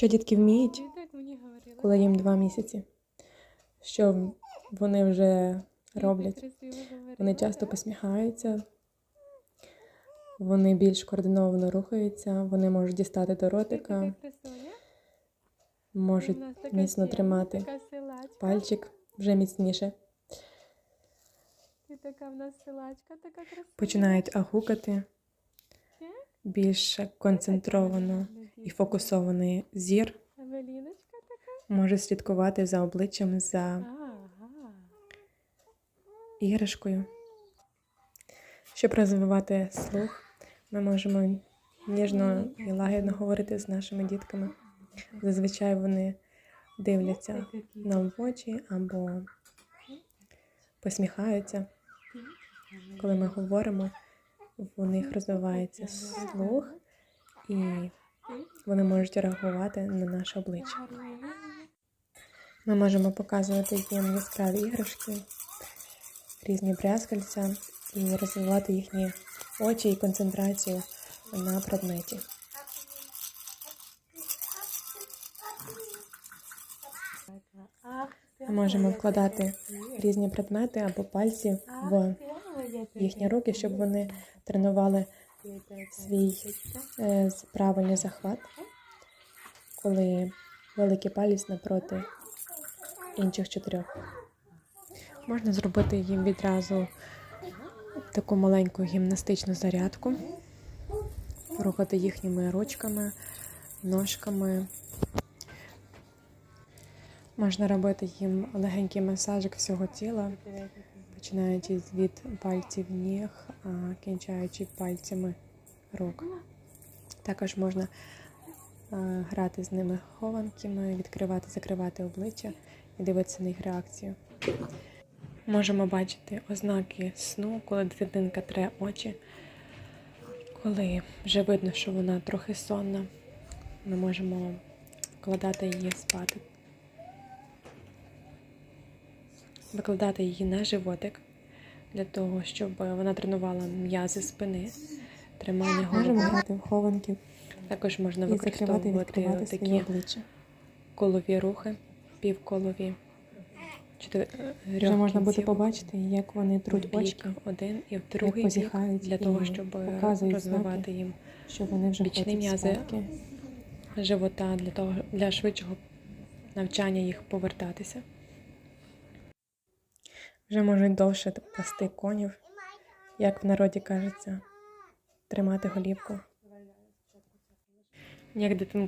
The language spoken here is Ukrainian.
Що дітки вміють, коли їм два місяці? Що вони вже роблять? Вони часто посміхаються, вони більш координовано рухаються, вони можуть дістати до ротика, можуть міцно тримати пальчик вже міцніше, починають агукати, більш концентровано і фокусований зір, може слідкувати за обличчям, за іграшкою. Щоб розвивати слух, ми можемо ніжно і лагідно говорити з нашими дітками. Зазвичай вони дивляться нам в очі або посміхаються. Коли ми говоримо, у них розвивається слух, і вони можуть реагувати на наше обличчя. Ми можемо показувати їм яскраві іграшки, різні брязкальця і розвивати їхні очі і концентрацію на предметі. Ми можемо вкладати різні предмети або пальці в їхні руки, щоб вони тренували свій е, правильний захват, коли великий палець напроти інших чотирьох. Можна зробити їм відразу таку маленьку гімнастичну зарядку, рухати їхніми ручками, ножками. Можна робити їм легенький масажик всього тіла, починаючи від пальців ніг, кінчаючи пальцями рук. Також можна грати з ними хованками, відкривати, закривати обличчя і дивитися на їх реакцію. Можемо бачити ознаки сну, коли дитинка тре очі, коли вже видно, що вона трохи сонна. Ми можемо вкладати її спати. Викладати її на животик для того, щоб вона тренувала м'язи спини, тримання. Можемо грати в хованки. Також можна і і використовувати своє такі обличчя. колові рухи, півколові. Чотири Вже можна буде побачити, як вони труть очки, один і в другий бік для того, щоб розвивати знаки. їм що вони вже Бічні м'язи. живота для того для швидшого навчання їх повертатися. Вже можуть довше пасти конів, як в народі кажеться, тримати голівку. Як дитинка